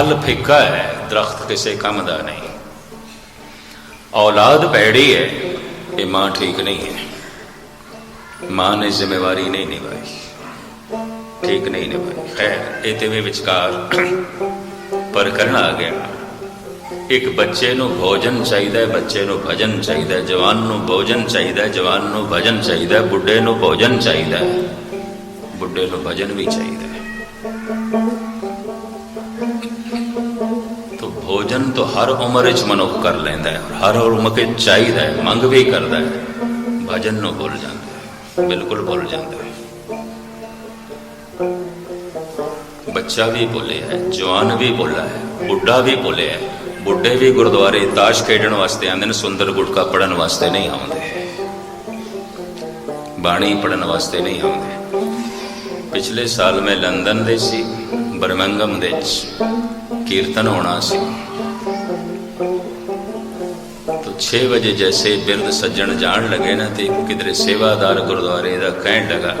ਫਲ ਫਿੱਕਾ ਹੈ, ਦਰਖਤ ਕਿਸੇ ਕੰਮ ਦਾ ਨਹੀਂ। ਔਲਾਦ ਪੈੜੀ ਹੈ, ਇਹ ਮਾਂ ਠੀਕ ਨਹੀਂ ਹੈ। ਮਾਂ ਨੇ ਜ਼ਿੰਮੇਵਾਰੀ ਨਹੀਂ ਨਿਭਾਈ। ਠੀਕ ਨਹੀਂ ਨਿਭਾਈ। ਖੈਰ, ਇਹ ਤੇ ਵੀ ਵਿਚਕਾਰ ਪਰ ਕਰਨ ਆ ਗਿਆ। ਇੱਕ ਬੱਚੇ ਨੂੰ ਭੋਜਨ ਚਾਹੀਦਾ ਹੈ ਬੱਚੇ ਨੂੰ ਭਜਨ ਚਾਹੀਦਾ ਹੈ ਜਵਾਨ ਨੂੰ ਭੋਜਨ ਚਾਹੀਦਾ ਹੈ ਜਵਾਨ ਨੂੰ ਭਜਨ ਚਾਹੀਦਾ ਹੈ ਬੁੱਢੇ ਨੂੰ ਭੋਜਨ ਚਾਹੀਦਾ। ਹੈ ਬੁੱਢੇ ਨੂੰ ਭਜਨ ਵੀ ਚਾਹੀਦਾ। ਭੋਜਨ ਤੋਂ ਹਰ ਉਮਰ ਵਿੱਚ ਮਨੁੱਖ ਕਰ ਲੈਂਦਾ ਹੈ, ਹਰ ਉਮਰ ਕੇ ਚਾਹੀਦਾ ਹੈ, ਮੰਗ ਵੀ ਕਰਦਾ ਹੈ। ਭਜਨ ਨੂੰ ਭੁੱਲ ਜਾਂਦਾ ਹੈ, ਬਿਲਕੁਲ ਭੁੱਲ ਜਾਂਦਾ ਹੈ। ਬੱਚਾ ਵੀ ਭੁੱਲਿਆ ਹੈ, ਜਵਾਨ ਵੀ ਭੁੱਲਾ ਹੈ, ਬੁੱਢਾ ਵੀ ਭੁੱਲਿਆ ਹੈ। ਬੁੱਢੇ ਵੀ ਗੁਰਦੁਆਰੇ ਤਾਸ਼ ਖੇਡਣ ਵਾਸਤੇ ਆਉਂਦੇ ਨੇ, ਸੁੰਦਰ ਗੁਟਕਾ ਪੜਨ ਵਾਸਤੇ ਨਹੀਂ ਆਉਂਦੇ। ਬਾਣੀ ਪੜਨ ਵਾਸਤੇ ਨਹੀਂ ਆਉਂਦੇ। ਪਿਛਲੇ ਸਾਲ ਮੈਂ ਲੰਡਨ ਦੇ ਸੀ, ਬਰਮਿੰਗਮ ਦੇ ਵਿੱਚ ਕੀਰਤਨ ਹੋਣਾ ਸੀ। 6 ਵਜੇ ਜੈਸੇ ਬਿਰਦ ਸੱਜਣ ਜਾਣ ਲੱਗੇ ਨਾ ਤੇ ਕਿਧਰੇ ਸੇਵਾਦਾਰ ਗੁਰਦੁਆਰੇ ਦਾ ਕਹਿਣ ਲਗਾ,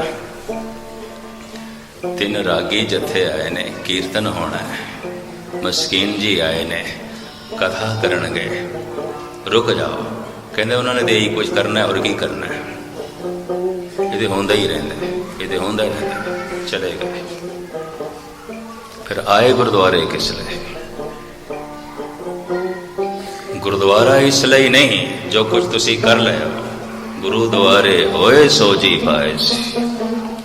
ਤਿੰਨ ਰਾਗੀ ਜਥੇ ਆਏ ਨੇ, ਕੀਰਤਨ ਹੋਣਾ ਹੈ। ਮਸਕੀਨ ਜੀ ਆਏ ਨੇ, ਕਥਾ ਕਰਨਗੇ। ਰੁਕ ਜਾਓ। ਕਹਿੰਦੇ ਉਹਨਾਂ ਨੇ ਤੇ ਇਹੀ ਕੁਝ ਕਰਨਾ ਔਰ ਕੀ ਕਰਨਾ ਹੈ? ਇਹਦੇ ਹੁੰਦਾ ਹੀ ਰਹਿੰਦਾ ਇਹਦੇ ਹੁੰਦਾ ਹੀ ਰਹਿੰਦਾ ਹੈ। ਚਲੇ ਗਏ। ਫਿਰ ਆਏ ਗੁਰਦੁਆਰੇ ਕਿਸ ਲਈ ਗੁਰਦੁਆਰਾ ਇਸ ਲਈ ਨਹੀਂ, ਜੋ ਕੁਝ ਤੁਸੀਂ ਕਰ ਲਿਆ ਗੁਰੂ ਦੁਆਰੇ ਹੋਏ ਸੋ ਜੀ ਪਾਏ ਸੀ।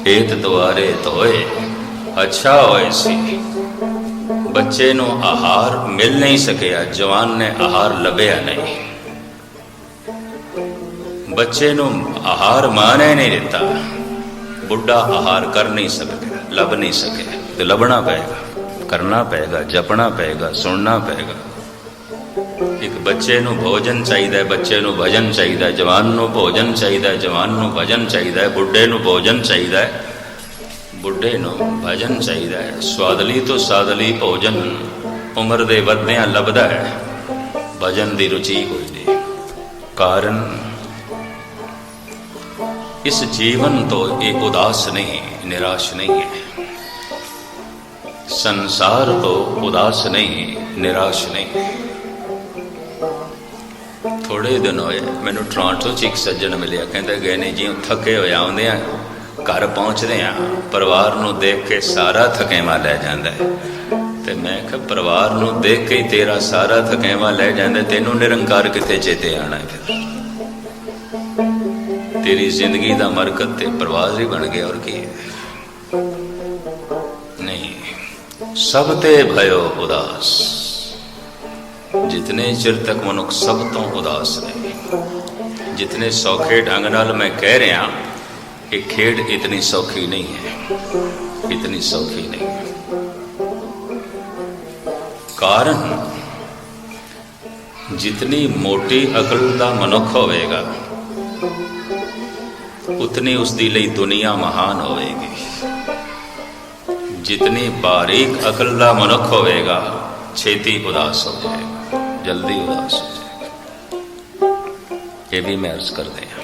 ਏਤ ਦੁਆਰੇ ਧੋਏ, ਅੱਛਾ ਹੋਏ ਸੀ। ਬੱਚੇ ਨੂੰ ਆਹਾਰ ਮਿਲ ਨਹੀਂ ਸਕਿਆ, ਜਵਾਨ ਨੇ ਆਹਾਰ ਲੱਭਿਆ ਨਹੀਂ। ਬੱਚੇ ਨੂੰ ਆਹਾਰ ਮਾਂ ਨੇ ਨਹੀਂ ਦਿੱਤਾ। ਬੁੱਢਾ ਆਹਾਰ ਕਰ ਨਹੀਂ ਸਕਿਆ, ਲੱਭ ਨਹੀਂ ਸਕਿਆ। ਤੇ ਲੱਭਣਾ ਪਏਗਾ, ਕਰਨਾ ਪਏਗਾ, ਜਪਣਾ ਪਏਗਾ, ਸੁਣਨਾ ਪਏਗਾ। ਇੱਕ ਬੱਚੇ ਨੂੰ ਭੋਜਨ ਚਾਹੀਦਾ ਹੈ, ਬੱਚੇ ਨੂੰ ਭਜਨ ਚਾਹੀਦਾ ਹੈ, ਜਵਾਨ ਨੂੰ ਭੋਜਨ ਚਾਹੀਦਾ ਹੈ, ਜਵਾਨ ਨੂੰ ਭਜਨ ਚਾਹੀਦਾ ਹੈ, ਬੁੱਢੇ ਨੂੰ ਭੋਜਨ ਚਾਹੀਦਾ ਹੈ, ਬੁੱਢੇ ਨੂੰ ਭਜਨ ਚਾਹੀਦਾ ਹੈ। ਸਵਾਦਲੀ ਤੋਂ ਸਾਦਲੀ ਭੋਜਨ ਉਮਰ ਦੇ ਵਧਦਿਆਂ ਲੱਭਦਾ ਹੈ, ਭਜਨ ਦੀ ਰੁਚੀ ਕੋਈ ਨਹੀਂ। ਕਾਰਨ? ਇਸ ਜੀਵਨ ਤੋਂ ਇਹ ਉਦਾਸ ਨਹੀਂ, ਨਿਰਾਸ਼ ਨਹੀਂ ਹੈ। ਸੰਸਾਰ ਤੋਂ ਉਦਾਸ ਨਹੀਂ, ਨਿਰਾਸ਼ ਨਹੀਂ। ਥੋੜੇ ਦਿਨ ਹੋਏ, ਮੈਨੂੰ ਟੋਰਾਂਟੋ 'ਚ ਇੱਕ ਸੱਜਣ ਮਿਲਿਆ, ਕਹਿੰਦਾ ਗਏ ਨੇ ਜੀ ਥੱਕੇ ਹੋਏ ਆਉਂਦੇ ਆ, ਘਰ ਪਹੁੰਚਦੇ ਆ। ਪਰਿਵਾਰ ਨੂੰ ਦੇਖ ਕੇ ਸਾਰਾ ਥਕੇਵਾ ਲੈ ਜਾਂਦਾ ਹੈ। ਤੇ ਮੈਂ ਕਿਹਾ, ਪਰਿਵਾਰ ਨੂੰ ਦੇਖ ਕੇ ਤੇਰਾ ਸਾਰਾ ਥਕੇਵਾ ਲੈ ਜਾਂਦਾ ਤੈਨੂੰ ਨਿਰੰਕਾਰ ਕਿੱਥੇ ਚੇਤੇ ਆਣਾ ਫਿਰ? ਤੇਰੀ ਜ਼ਿੰਦਗੀ ਦਾ ਮਰਕਤ ਤੇ ਪ੍ਰਵਾਜ਼ ਹੀ ਬਣ ਗਿਆ ਔਰ ਕੀ ਨਹੀਂ, ਸਭ ਤੇ ਭਇਓ ਉਦਾਸ। ਜਿਤਨੇ ਚਿਰ ਤੱਕ ਮਨੁੱਖ ਸਭ ਤੋਂ ਉਦਾਸ ਰਹੇ ਜਿਤਨੇ ਸੌਖੇ ਢੰਗ ਨਾਲ ਮੈਂ ਕਹਿ ਰਿਹਾ ਕਿ ਖੇਡ ਇਤਨੀ ਸੌਖੀ ਨਹੀਂ ਹੈ ਇਤਨੀ ਸੌਖੀ ਨਹੀਂ ਹੈ ਕਾਰਨ ਜਿਤਨੀ ਮੋਟੀ ਅਕਲ ਦਾ ਮਨੁੱਖ ਹੋਵੇਗਾ ਉਤਨੀ ਉਸ ਦੀ ਲਈ ਦੁਨੀਆ ਮਹਾਨ ਹੋਵੇਗੀ ਜਿਤਨੀ ਬਾਰੀਕ ਅਕਲ ਦਾ ਮਨੁੱਖ ਹੋਵੇਗਾ ਛੇਤੀ ਉਦਾਸ ਹੋ ਜਾਏਗਾ ਜਲਦੀ ਉਦਾਸ ਹੋ ਜਾਏਗਾ ਇਹ ਵੀ ਮੈਂ ਅਰਜ਼ ਕਰਦੇ ਹਾਂ।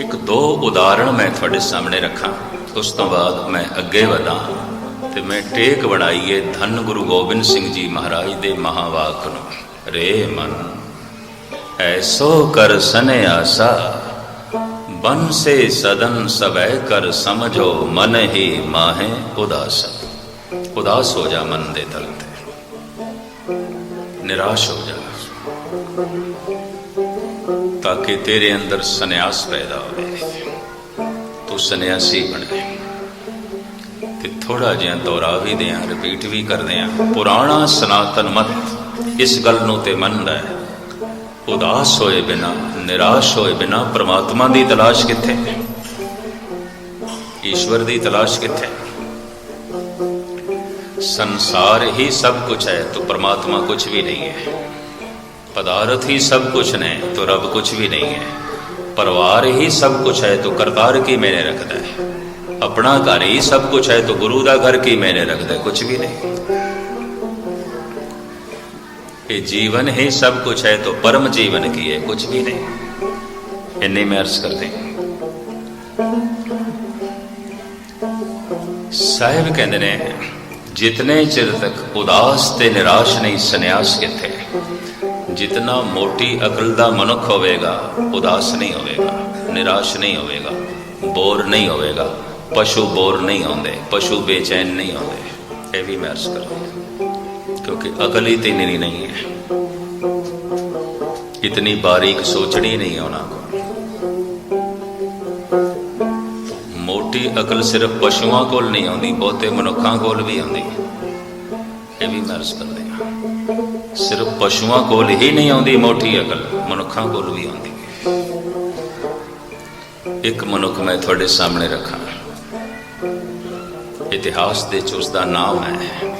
ਇੱਕ ਦੋ ਉਦਾਹਰਣ ਮੈਂ ਤੁਹਾਡੇ ਸਾਹਮਣੇ ਰੱਖਾਂ। ਉਸ ਤੋਂ ਬਾਅਦ ਮੈਂ ਅੱਗੇ ਵਧਾਂ ਤੇ ਮੈਂ ਟੇਕ ਬਣਾਈਏ ਧੰਨ ਗੁਰੂ ਗੋਬਿੰਦ ਸਿੰਘ ਜੀ ਮਹਾਰਾਜ ਦੇ ਮਹਾਵਾਕ ਨੂੰ। ਰੇ ਮਨ, ਐਸੋ ਕਰ ਸਨਿਆਸਾ ਬਨ ਸੇ ਸਦਨ ਸਵੈ ਕਰ ਸਮਝੋ, ਮਨ ਹੀ ਮਾਹੇ ਉਦਾਸ। ਉਦਾਸ ਹੋ ਜਾ ਮਨ ਦੇ ਤਲ ਤੇ ਨਿਰਾਸ਼ ਹੋ ਜਾ ਤਾਂ ਕਿ ਤੇਰੇ ਅੰਦਰ ਸੰਨਿਆਸ ਪੈਦਾ ਹੋਵੇ। ਤੂੰ ਸੰਨਿਆਸੀ ਬਣੇ ਤੇ ਥੋੜਾ ਜਿਹਾ ਦੁਹਰਾ ਵੀ ਦਿਆਂ ਰਿਪੀਟ ਵੀ ਕਰਦੇ ਆ ਪੁਰਾਣਾ ਸਨਾਤਨ ਮਤ ਇਸ ਗੱਲ ਨੂੰ ਤੇ ਮੰਨਦਾ ਹੈ। ਉਦਾਸ ਹੋਏ ਬਿਨਾ, ਨਿਰਾਸ਼ ਹੋਏ ਬਿਨਾ ਪ੍ਰਮਾਤਮਾ ਦੀ ਤਲਾਸ਼ ਕਿੱਥੇ? ਈਸ਼ਵਰ ਦੀ ਤਲਾਸ਼ ਕਿੱਥੇ? سنسار ہی سب کچھ ہے تو پرماتما کچھ بھی نہیں ہے پدارت ہی سب کچھ نے تو رب کچھ بھی نہیں ہے پروار ہی سب کچھ ہے تو کرتار کی میں نے رکھ ہے اپنا گھر ہی سب کچھ ہے تو گرو دا گھر کی میں نے رکھ دے کچھ بھی نہیں یہ جیون ہی سب کچھ ہے تو پرم جیون کی ہے کچھ بھی نہیں انی میں عرض کر دیں ਸਾਹਿਬ ਕਹਿੰਦੇ ਨੇ ਜਿਤਨੇ ਚਿਰ ਤੱਕ ਉਦਾਸ ਤੇ ਨਿਰਾਸ਼ ਨਹੀਂ ਸੰਨਿਆਸ ਕਿੱਥੇ ਜਿਤਨਾ ਮੋਟੀ ਅਕਲ ਦਾ ਮਨੁੱਖ ਹੋਵੇਗਾ ਉਦਾਸ ਨਹੀਂ ਹੋਵੇਗਾ ਨਿਰਾਸ਼ ਨਹੀਂ ਹੋਵੇਗਾ ਬੋਰ ਨਹੀਂ ਹੋਵੇਗਾ ਪਸ਼ੂ ਬੋਰ ਨਹੀਂ ਹੁੰਦੇ ਪਸ਼ੂ ਬੇਚੈਨ ਨਹੀਂ ਹੁੰਦੇ ਇਹ ਵੀ ਮੈਂ ਅਰਜ਼ ਕਰਾਂ ਕਿਉਂਕਿ ਅਕਲ ਹੀ ਤੇ ਨਹੀਂ ਨਹੀਂ ਹੈ ਇਤਨੀ ਬਾਰੀਕ ਸੋਚਣੀ ਨਹੀਂ ਆਉਣਾ ਕੋ ਅਕਲ ਸਿਰਫ ਪਸ਼ੂਆਂ ਕੋਲ ਨਹੀਂ ਆਉਂਦੀ, ਬਹੁਤੇ ਮਨੁੱਖਾਂ ਕੋਲ ਵੀ ਆਉਂਦੀ ਇਹ ਵੀ ਮੈਂ ਕਰਦੇ ਹਾਂ। ਸਿਰਫ ਪਸ਼ੂਆਂ ਕੋਲ ਹੀ ਨਹੀਂ ਆਉਂਦੀ, ਮੋਟੀ ਅਕਲ, ਮਨੁੱਖਾਂ ਕੋਲ ਵੀ ਆਉਂਦੀ ਹੈ। ਇੱਕ ਮਨੁੱਖ ਮੈਂ ਤੁਹਾਡੇ ਸਾਹਮਣੇ ਰੱਖਾਂ। ਇਤਿਹਾਸ ਦੇ ਚ ਉਸ ਦਾ ਨਾਮ ਹੈ।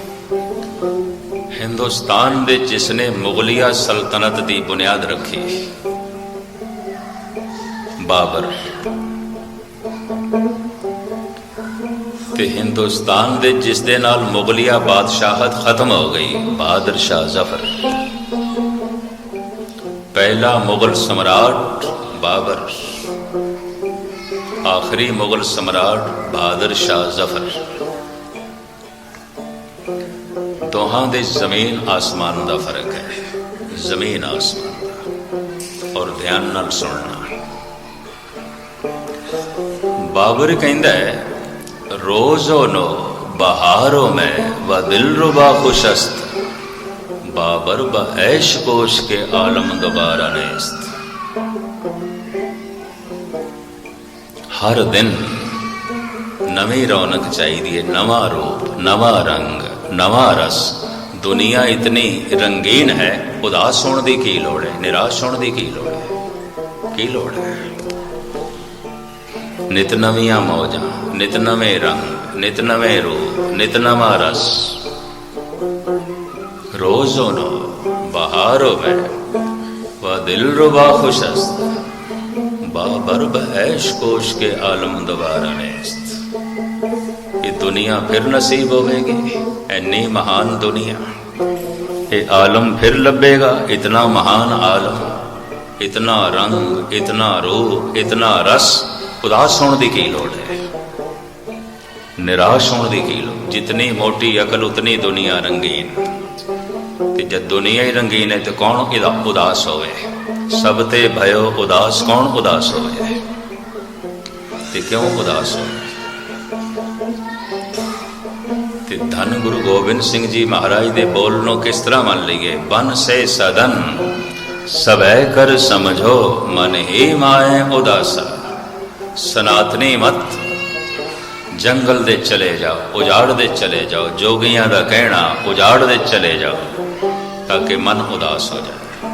ਹਿੰਦੁਸਤਾਨ ਦੇ ਜਿਸ ਨੇ ਮੁਗਲਿਆ ਸਲਤਨਤ ਦੀ ਬੁਨਿਆਦ ਰੱਖੀ, ਬਾਬਰ। ਤੇ ਹਿੰਦੁਸਤਾਨ ਦੇ ਜਿਸ ਦੇ ਨਾਲ ਮੁਗਲਿਆ ਬਾਦਸ਼ਾਹਤ ਖਤਮ ਹੋ ਗਈ ਬਹਾਦਰ ਸ਼ਾਹ ਜ਼ਫਰ ਪਹਿਲਾ ਮੁਗਲ ਸਮਰਾਟ ਬਾਬਰ ਆਖਰੀ ਮੁਗਲ ਸਮਰਾਟ ਬਹਾਦਰ ਸ਼ਾਹ ਜ਼ਫਰ ਦੋਹਾਂ ਦੇ ਜ਼ਮੀਨ ਆਸਮਾਨ ਦਾ ਫ਼ਰਕ ਹੈ ਜ਼ਮੀਨ ਆਸਮਾਨ ਦਾ ਔਰ ਧਿਆਨ ਨਾਲ ਸੁਣਨਾ ਬਾਬਰ ਕਹਿੰਦਾ ਹੈ روزو نو بہاروں میں و دلربا خوشست بابر با عیش کوش کے عالم گبارہ نیست ਹਰ ਦਿਨ ਨਵੀਂ ਰੌਣਕ ਚਾਹੀਦੀ ਹੈ ਨਵਾਂ ਰੂਪ, ਨਵਾਂ ਰੰਗ, ਨਵਾਂ ਰਸ। ਦੁਨੀਆ ਇਤਨੀ ਰੰਗੀਨ ਹੈ, ਉਦਾਸ ਹੋਣ ਦੀ ਕੀ ਲੋੜ ਹੈ, ਨਿਰਾਸ਼ ਹੋਣ ਕੀ ਲੋੜ ਹੈ? ਕੀ ਲੋੜ ਹੈ? ਨਿਤ ਨਵੀਆਂ ਮੌਜਾਂ, ਨਿਤ ਨਵੇਂ ਰੰਗ, ਨਿਤ ਨਵੇਂ ਰੂਪ, ਨਿਤ ਨਵਾਂ ਰਸ। ਰੋਜ਼ੋ ਨੋ ਬਹਾਰੋ ਮੈਂ ਵਾ ਦਿਲ ਰੁਬਾ ਖੁਸ਼ਸਤ ਬਾਬਰ ਬਹਿਸ਼ ਕੋਸ਼ ਕੇ ਆਲਮ ਦੁਬਾਰਾ ਨੇਸਤ ਇਹ ਦੁਨੀਆ ਫਿਰ ਨਸੀਬ ਹੋਵੇਗੀ, ਐਨੀ ਮਹਾਨ ਦੁਨੀਆ। ਇਹ ਆਲਮ ਫਿਰ ਲੱਭੇਗਾ, ਇਤਨਾ ਮਹਾਨ ਆਲਮ। ਇਤਨਾ ਰੰਗ, ਇਤਨਾ ਰੂਪ, ਇਤਨਾ ਰਸ ਉਦਾਸ ਹੋਣ ਦੀ ਕੀ ਲੋੜ ਹੈ? ਨਿਰਾਸ਼ ਹੋਣ ਦੀ ਕੀ ਲੋੜ? ਜਿਤਨੀ ਮੋਟੀ ਅਕਲ, ਉਤਨੀ ਦੁਨੀਆ ਰੰਗੀਨ। ਤੇ ਜਦ ਦੁਨੀਆ ਹੀ ਰੰਗੀਨ ਹੈ, ਤੇ ਕੌਣ ਇਹਦਾ ਉਦਾਸ ਹੋਵੇ? ਸਭ ਤੇ ਭਇਓ ਉਦਾਸ ਕੌਣ ਉਦਾਸ ਹੋਵੇ? ਤੇ ਕਿਉਂ ਉਦਾਸ ਹੋਵੇ? ਤੇ ਧੰਨ ਗੁਰੂ ਗੋਬਿੰਦ ਸਿੰਘ ਜੀ ਮਹਾਰਾਜ ਦੇ ਬੋਲ ਨੂੰ ਕਿਸ ਤਰ੍ਹਾਂ ਮੰਨ ਲਈਏ? ਬਨ ਸੇ ਸਦਨ ਸਭੈ ਕਰ ਸਮਝੋ, ਮਨ ਹੀ ਮਾਏ ਉਦਾਸਾ। ਸਨਾਤਨੀ ਮਤ। ਜੰਗਲ ਦੇ ਚਲੇ ਜਾਓ, ਉਜਾੜ ਦੇ ਚਲੇ ਜਾਓ, ਜੋਗੀਆਂ ਦਾ ਕਹਿਣਾ, ਉਜਾੜ ਦੇ ਚਲੇ ਜਾਓ, ਤਾਂ ਕਿ ਮਨ ਉਦਾਸ ਹੋ ਜਾਏ।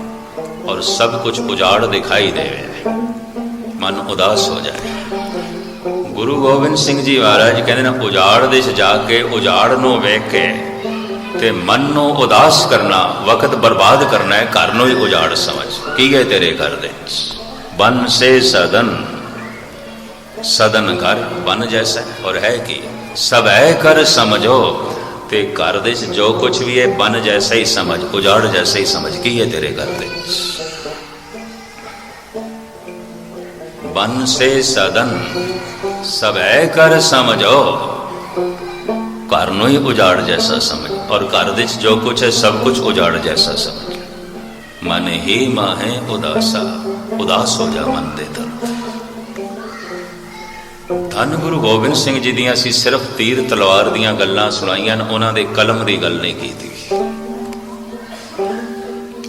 ਔਰ ਸਭ ਕੁਝ ਉਜਾੜ ਦਿਖਾਈ ਦੇਵੇ। ਮਨ ਉਦਾਸ ਹੋ ਜਾਏ। ਗੁਰੂ ਗੋਬਿੰਦ ਸਿੰਘ ਜੀ ਮਹਾਰਾਜ ਕਹਿੰਦੇ ਨੇ, ਉਜਾੜ ਦੇ ਜਾ ਕੇ ਉਜਾੜ ਨੂੰ ਵੇਖ ਕੇ ਤੇ ਮਨ ਨੂੰ ਉਦਾਸ ਕਰਨਾ, ਵਕਤ ਬਰਬਾਦ ਕਰਨਾ ਹੈ, ਘਰ ਨੂੰ ਹੀ ਉਜਾੜ ਸਮਝ। ਕੀ ਗਏ ਤੇਰੇ ਘਰ ਦੇ ਬਨ ਸੇ ਸਦਨ ਸਦਨ ਘਰ ਬਨ ਜੈਸਾ ਔਰ ਹੈ ਕੀ? ਸਭ ਹੈ ਕਰ ਸਮਝੋ ਤੇ ਘਰ ਦੇ ਚ ਜੋ ਕੁਝ ਵੀ ਹੈ ਬਨ ਜੈਸਾ ਹੀ ਸਮਝ, ਉਜਾੜ ਜੈਸਾ ਹੀ ਸਮਝ। ਕੀ ਹੈ ਤੇਰੇ ਘਰ ਦੇ? ਬਨ ਸੇ ਸਦਨ, ਸਭ ਹੈ ਕਰ ਸਮਝੋ, ਘਰ ਨੂੰ ਹੀ ਉਜਾੜ ਜੈਸਾ ਸਮਝ। ਔਰ ਘਰ ਦੇ ਚ ਜੋ ਕੁਝ ਹੈ ਸਭ ਕੁਝ ਉਜਾੜ ਜੈਸਾ ਸਮਝ। ਮਨ ਹੀ ਮਾਹੇ ਉਦਾਸਾ, ਉਦਾਸ ਹੋ ਜਾ ਮਨ ਦੇ ਤਰਫ ਧੰਨ ਗੁਰੂ ਗੋਬਿੰਦ ਸਿੰਘ ਜੀ ਦੀਆਂ ਅਸੀਂ ਸਿਰਫ ਤੀਰ ਤਲਵਾਰ ਦੀਆਂ ਗੱਲਾਂ ਸੁਣਾਈਆਂ ਉਹਨਾਂ ਦੇ ਕਲਮ ਦੀ ਗੱਲ ਨਹੀਂ ਕੀਤੀ।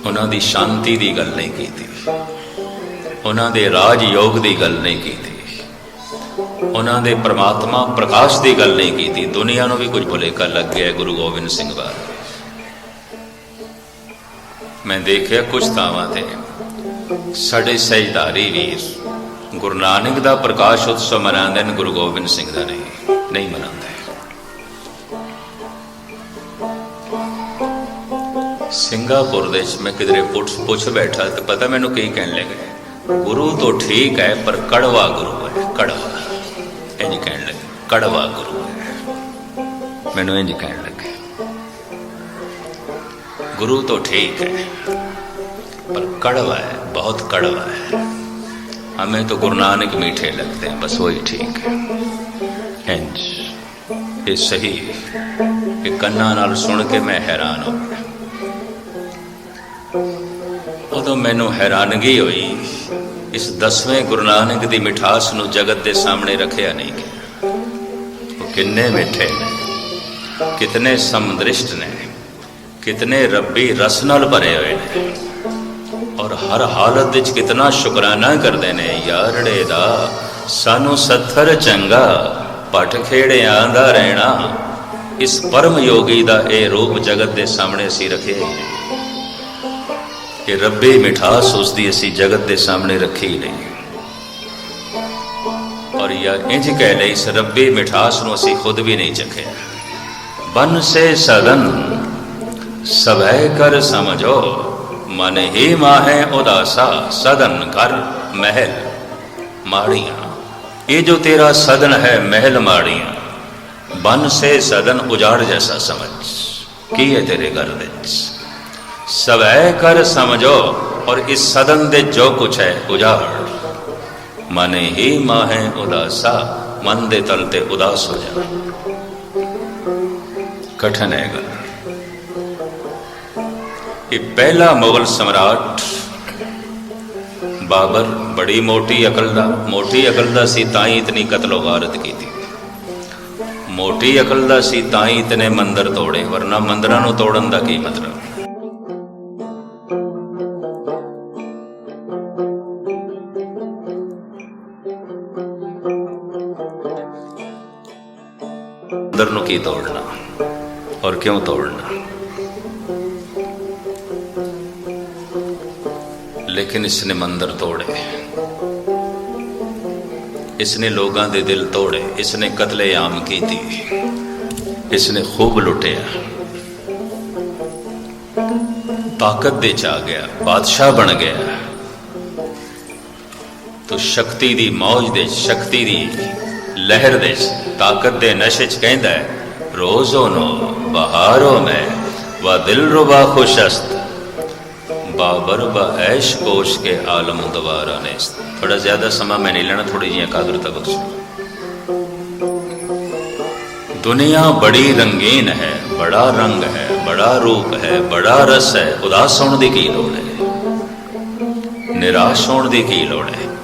ਉਹਨਾਂ ਦੀ ਸ਼ਾਂਤੀ ਦੀ ਗੱਲ ਨਹੀਂ ਕੀਤੀ। ਉਹਨਾਂ ਦੇ ਰਾਜ ਯੋਗ ਦੀ ਗੱਲ ਨਹੀਂ ਕੀਤੀ। ਉਹਨਾਂ ਦੇ ਪ੍ਰਮਾਤਮਾ ਪ੍ਰਕਾਸ਼ ਦੀ ਗੱਲ ਨਹੀਂ ਕੀਤੀ। ਦੁਨੀਆ ਨੂੰ ਵੀ ਕੁਝ ਭੁਲੇਖਾ ਲੱਗ ਗਿਆ ਗੁਰੂ ਗੋਬਿੰਦ ਸਿੰਘ ਬਾਰੇ। ਮੈਂ ਦੇਖਿਆ ਕੁਝ ਥਾਵਾਂ ਤੇ ਸਾਡੇ ਸਹਿਜਧਾਰੀ ਵੀਰ ਗੁਰੂ ਨਾਨਕ ਦਾ ਪ੍ਰਕਾਸ਼ ਉਤਸਵ ਮਨਾਉਂਦੇ ਨੇ, ਗੁਰੂ ਗੋਬਿੰਦ ਸਿੰਘ ਦਾ ਨਹੀਂ ਨਹੀਂ ਮਨਾਉਂਦੇ। ਸਿੰਗਾਪੁਰ ਦੇ ਵਿੱਚ ਮੈਂ ਕਿਧਰੇ ਪੁੱਛ ਪੁੱਛ ਬੈਠਾ ਤੇ ਪਤਾ ਮੈਨੂੰ ਕੀ ਕਹਿਣ ਲੱਗੇ ਗੁਰੂ ਤੋਂ ਠੀਕ ਹੈ, ਪਰ ਕੜਵਾ ਗੁਰੂ ਹੈ, ਕੜਵਾ। ਇੰਜ ਕਹਿਣ ਲੱਗੇ, ਕੜਵਾ ਗੁਰੂ ਹੈ। ਮੈਨੂੰ ਇੰਜ ਕਹਿਣ ਲੱਗੇ ਗੁਰੂ ਤੋਂ ਠੀਕ ਹੈ, ਪਰ ਕੜਵਾ ਹੈ, ਬਹੁਤ ਕੜਵਾ ਹੈ। हमें तो गुरु नानक मीठे लगते हैं बस वही ठीक है इंज ये सही है ਕਿ ਕੰਨਾਂ ਨਾਲ ਸੁਣ ਕੇ ਮੈਂ ਹੈਰਾਨ ਹੋ ਗਿਆ ਉਦੋਂ ਮੈਨੂੰ ਹੈਰਾਨਗੀ ਹੋਈ ਇਸ ਦਸਵੇਂ ਗੁਰੂ ਨਾਨਕ ਦੀ ਮਿਠਾਸ ਨੂੰ ਜਗਤ ਦੇ ਸਾਹਮਣੇ ਰੱਖਿਆ ਨਹੀਂ ਗਿਆ ਉਹ ਕਿੰਨੇ ਮਿੱਠੇ ਨੇ ਕਿਤਨੇ ਸਮਦ੍ਰਿਸ਼ਟ ਨੇ ਕਿਤਨੇ ਰੱਬੀ ਰਸ ਨਾਲ ਭਰੇ ਹੋਏ ਨੇ ਔਰ ਹਰ ਹਾਲਤ ਵਿੱਚ ਕਿਤਨਾ ਸ਼ੁਕਰਾਨਾ ਕਰਦੇ ਨੇ, ਯਾਰੜੇ ਦਾ। ਸਾਨੂੰ ਸੱਥਰ ਚੰਗਾ ਪਟ ਖੇੜਿਆਂ ਦਾ ਰਹਿਣਾ। ਇਸ ਪਰਮ ਯੋਗੀ ਦਾ ਇਹ ਰੂਪ ਜਗਤ ਦੇ ਸਾਹਮਣੇ ਅਸੀਂ ਰੱਖਿਆ ਕਿ ਰੱਬੀ ਮਿਠਾਸ ਉਸ ਦੀ ਅਸੀਂ ਜਗਤ ਦੇ ਸਾਹਮਣੇ ਰੱਖੀ ਨਹੀਂ। ਔਰ ਯਾਰ, ਇੰਜ ਕਹਿ ਲਈ, ਇਸ ਰੱਬੀ ਮਿਠਾਸ ਨੂੰ ਅਸੀਂ ਖੁਦ ਵੀ ਨਹੀਂ ਚਖਿਆ ਬਨ ਸੇ ਸਦਨ ਸਭੈ ਕਰ ਸਮਝੋ। ਮਨ ਹੀ ਮਾਹੇ ਉਦਾਸਾ ਸਦਨ ਕਰ ਮਹਿਲ ਮਾੜੀਆਂ ਇਹ ਜੋ ਤੇਰਾ ਸਦਨ ਹੈ ਮਹਿਲ ਮਾੜੀਆਂ ਬਨ ਸੇ ਸਦਨ ਉਜਾੜ ਜੈਸਾ ਸਮਝ ਕੀ ਹੈ ਤੇਰੇ ਘਰ ਵਿੱਚ ਸਵੈ ਕਰ ਸਮਝੋ ਔਰ ਇਸ ਸਦਨ ਦੇ ਜੋ ਕੁਛ ਹੈ ਉਜਾੜ ਮਨ ਹੀ ਮਾਹੇ ਉਦਾਸਾ ਮਨ ਦੇ ਤਲ ਤੇ ਉਦਾਸ ਹੋ ਜਾ ਕਠਨ ਹੈ ਗੱਲ ਇਹ ਪਹਿਲਾ ਮੁਗਲ ਸਮਰਾਟ ਬਾਬਰ ਬੜੀ ਮੋਟੀ ਅਕਲ ਦਾ, ਮੋਟੀ ਅਕਲ ਦਾ ਸੀ, ਤਾਂ ਹੀ ਇਤਨੀ ਕਤਲੋ ਗਾਰਤ ਕੀਤੀ। ਮੋਟੀ ਅਕਲ ਦਾ ਸੀ, ਤਾਂ ਹੀ ਇਤਨੇ ਮੰਦਰ ਤੋੜੇ, ਵਰਨਾ ਮੰਦਰਾਂ ਨੂੰ ਤੋੜਨ ਦਾ ਕੀ ਮਤਲਬ? ਮੰਦਰ ਨੂੰ ਕੀ ਤੋੜਨਾ ਔਰ ਕਿਉਂ ਤੋੜਨਾ? ਲੇਕਿਨ ਇਸਨੇ ਮੰਦਰ ਤੋੜੇ। ਇਸਨੇ ਲੋਕਾਂ ਦੇ ਦਿਲ ਤੋੜੇ। ਇਸਨੇ ਕਤਲੇਆਮ ਕੀਤੀ। ਇਸਨੇ ਖੂਬ ਲੁੱਟਿਆ। ਤਾਕਤ ਦੇ ਚ ਆ ਗਿਆ। ਬਾਦਸ਼ਾਹ ਬਣ ਗਿਆ। ਤੋ ਸ਼ਕਤੀ ਦੀ ਮੌਜ ਦੇ ਸ਼ਕਤੀ ਦੀ ਲਹਿਰ ਦੇ ਤਾਕਤ ਦੇ ਨਸ਼ੇ ਚ ਕਹਿੰਦਾ ਹੈ, ਰੋਜ਼ੋ ਨੋ ਬਹਾਰੋ ਮੈਂ ਵਾ ਦਿਲ ਰੁਬਾ ਖੁਸ਼ਸਤ ਬਾਬਰ ਬ ਐਸ਼ ਕੋਸ਼ ਕੇ ਆਲਮ ਦੁਬਾਰਾ ਨੇ। ਥੋੜਾ ਜ਼ਿਆਦਾ ਸਮਾਂ ਮੈਂ ਨਹੀਂ ਲੈਣਾ ਥੋੜੀ ਜਿਹੀ ਕਾਦਰਤਾ ਬਖਸ਼ੋ। ਦੁਨੀਆ ਬੜੀ ਰੰਗੀਨ ਹੈ, ਬੜਾ ਰੰਗ ਹੈ, ਬੜਾ ਰੂਪ ਹੈ, ਬੜਾ ਰਸ ਹੈ ਉਦਾਸ ਹੋਣ ਦੀ ਕੀ ਲੋੜ ਹੈ? ਨਿਰਾਸ਼ ਹੋਣ ਦੀ ਕੀ ਲੋੜ ਹੈ?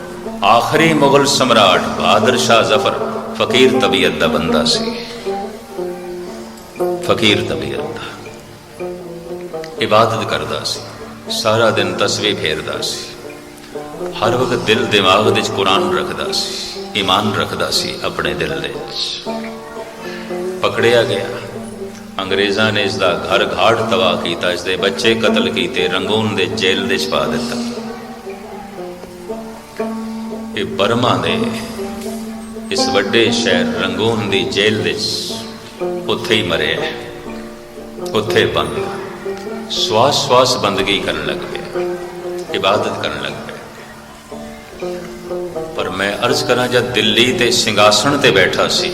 ਆਖਰੀ ਮੁਗਲ ਸਮਰਾਟ ਬਹਾਦਰ ਸ਼ਾਹ ਜ਼ਫਰ, ਫਕੀਰ ਤਬੀਅਤ ਦਾ ਬੰਦਾ ਸੀ। ਫਕੀਰ ਤਬੀਅਤ ਦਾ। ਇਬਾਦਤ ਕਰਦਾ ਸੀ। ਸਾਰਾ ਦਿਨ ਤਸਵੀਰ ਫੇਰਦਾ ਸੀ। ਹਰ ਵਕਤ ਦਿਲ ਦਿਮਾਗ ਵਿੱਚ ਕੁਰਾਨ ਰੱਖਦਾ ਸੀ, ਈਮਾਨ ਰੱਖਦਾ ਸੀ ਆਪਣੇ ਦਿਲ ਦੇ ਵਿੱਚ। ਪਕੜਿਆ ਗਿਆ। ਅੰਗਰੇਜ਼ਾਂ ਨੇ ਇਸ ਦਾ ਘਰ ਘਾੜ ਤਬਾਹ ਕੀਤਾ ਇਸ ਦੇ ਬੱਚੇ ਕਤਲ ਕੀਤੇ, ਰੰਗੂਨ ਦੇ ਜੇਲ੍ਹ ਦੇ ਚ ਪਾ ਦਿੱਤਾ। ਇਹ ਬਰਮਾ ਦੇ ਇਸ ਵੱਡੇ ਸ਼ਹਿਰ ਰੰਗੂਨ ਦੀ ਜੇਲ੍ਹ ਵਿੱਚ ਉੱਥੇ ਹੀ ਮਰਿਆ। ਉੱਥੇ ਬੰਦ। ਸਵਾਸ ਸਵਾਸ ਬੰਦਗੀ ਕਰਨ ਲੱਗ ਪਿਆ। ਇਬਾਦਤ ਕਰਨ ਲੱਗ ਪਿਆ। ਪਰ ਮੈਂ ਅਰਜ਼ ਕਰਾਂ, ਜਦ ਦਿੱਲੀ ਤੇ ਸਿੰਘਾਸਣ ਤੇ ਬੈਠਾ ਸੀ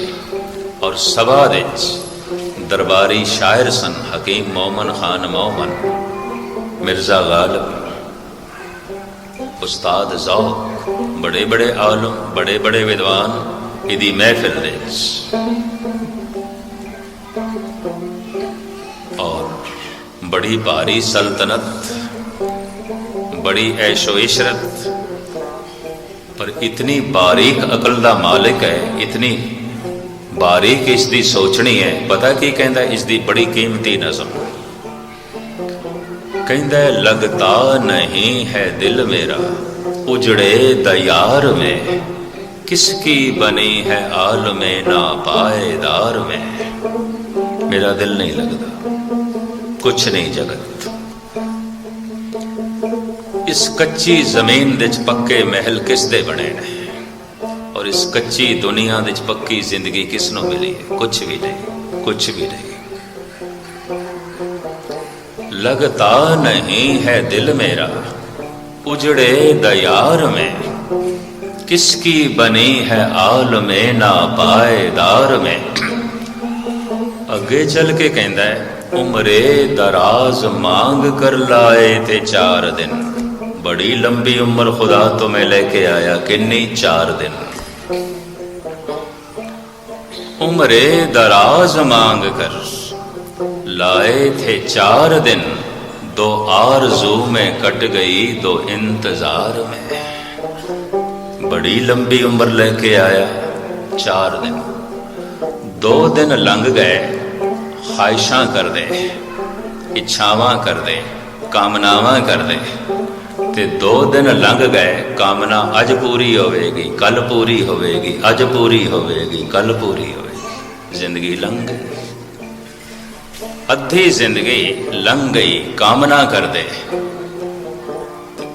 ਔਰ ਸਭਾ ਦੇ ਵਿੱਚ ਦਰਬਾਰੀ ਸ਼ਾਇਰ ਸਨ ਹਕੀਮ ਮੌਮਨ ਖਾਨ ਮੌਮਨ, ਮਿਰਜ਼ਾ ਗਾਲਬ ਉਸਤਾਦ ਜ਼ੌਕ ਬੜੇ ਬੜੇ ਆਲਮ ਬੜੇ ਬੜੇ ਵਿਦਵਾਨ, ਇਹਦੀ ਮਹਿਫਿਲ ਦੇ ਬੜੀ ਭਾਰੀ ਸਲਤਨਤ, ਬੜੀ ਐਸ਼ੋ ਇਸ਼ਰਤ ਪਰ ਇਤਨੀ ਬਾਰੀਕ ਅਕਲ ਦਾ ਮਾਲਕ ਹੈ, ਇਤਨੀ ਬਾਰੀਕ ਇਸ ਦੀ ਸੋਚਣੀ ਹੈ। ਪਤਾ ਕੀ ਕਹਿੰਦਾ? ਇਸ ਦੀ ਬੜੀ ਕੀਮਤੀ ਨਜ਼ਮ। ਕਹਿੰਦਾ ਲਗਤਾ ਨਹੀਂ ਹੈ ਦਿਲ ਮੇਰਾ, ਉਜੜੇ ਦਿਆਰ ਮੈਂ, ਕਿਸ ਕੀ ਬਣੀ ਹੈ ਆਲਮੇ ਨਾ ਪਾਏਦਾਰ ਮੈਂ। ਮੇਰਾ ਦਿਲ ਨਹੀਂ ਲੱਗਦਾ। جگ اس کچی زمین محل کس بنے اور نہیں، کچھ بھی نہیں۔ لگتا نہیں ہے دل میرا، اجڑے دیار میں۔ کس کی بنی ہے آل میں نا پائے دار میں۔ اگے چل کے کہ عمرے دراز مانگ کر لائے تھے چار دن بڑی لمبی عمر خدا تمہیں لے کے آیا کنی چار دن عمرے دراز مانگ کر لائے تھے چار دن دو آرزو میں کٹ گئی دو انتظار میں بڑی لمبی عمر لے کے آیا چار دن دو دن لنگ گئے ਖਾਇਸ਼ਾਂ ਕਰਦੇ, ਇੱਛਾਵਾਂ ਕਰਦੇ, ਕਾਮਨਾਵਾਂ ਕਰਦੇ। ਤੇ ਦੋ ਦਿਨ ਲੰਘ ਗਏ, ਕਾਮਨਾ ਅੱਜ ਪੂਰੀ ਹੋਵੇਗੀ ਕੱਲ ਪੂਰੀ ਹੋਵੇਗੀ, ਅੱਜ ਪੂਰੀ ਹੋਵੇਗੀ ਕੱਲ ਪੂਰੀ ਹੋਵੇਗੀ। ਜ਼ਿੰਦਗੀ ਲੰਘ ਗਈ। ਅੱਧੀ ਜ਼ਿੰਦਗੀ ਲੰਘ ਗਈ, ਕਾਮਨਾ ਕਰਦੇ।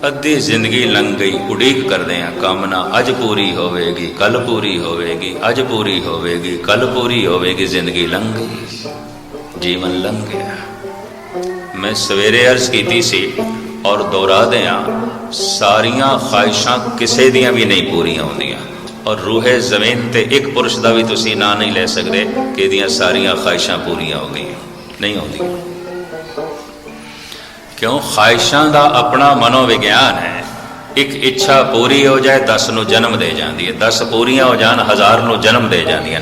ਅੱਧੀ ਜ਼ਿੰਦਗੀ ਲੰਘ ਗਈ, ਉਡੀਕ ਕਰਦੇ ਆ ਕਾਮਨਾ ਅੱਜ ਪੂਰੀ ਹੋਵੇਗੀ ਕੱਲ ਪੂਰੀ ਹੋਵੇਗੀ, ਅੱਜ ਪੂਰੀ ਹੋਵੇਗੀ ਕੱਲ ਪੂਰੀ ਹੋਵੇਗੀ, ਜ਼ਿੰਦਗੀ ਲੰਘ ਗਈ। ਜੀਵਨ ਲੰਘ ਗਿਆ। ਮੈਂ ਸਵੇਰੇ ਅਰਜ਼ ਕੀਤੀ ਸੀ ਔਰ ਦੁਹਰਾ ਦਿਆਂ ਸਾਰੀਆਂ ਖਾਹਿਸ਼ਾਂ ਕਿਸੇ ਦੀਆਂ ਵੀ ਨਹੀਂ ਪੂਰੀਆਂ ਹੁੰਦੀਆਂ। ਔਰ ਰੂਹੇ ਜ਼ਮੀਨ ਤੇ ਇੱਕ ਪੁਰਸ਼ ਦਾ ਵੀ ਤੁਸੀਂ ਨਾਂ ਨਹੀਂ ਲੈ ਸਕਦੇ ਕਿ ਇਹਦੀਆਂ ਸਾਰੀਆਂ ਖਾਹਿਸ਼ਾਂ ਪੂਰੀਆਂ ਹੋ ਗਈਆਂ। ਨਹੀਂ ਹੁੰਦੀਆਂ। ਕਿਉਂ? ਖਾਹਿਸ਼ਾਂ ਦਾ ਆਪਣਾ ਮਨੋਵਿਗਿਆਨ ਹੈ। ਇੱਕ ਇੱਛਾ ਪੂਰੀ ਹੋ ਜਾਏ 10 ਨੂੰ ਜਨਮ ਦੇ ਜਾਂਦੀ ਹੈ। 10 ਪੂਰੀਆਂ ਹੋ ਜਾਣ, ਹਜ਼ਾਰ ਨੂੰ ਜਨਮ ਦੇ ਜਾਂਦੀਆਂ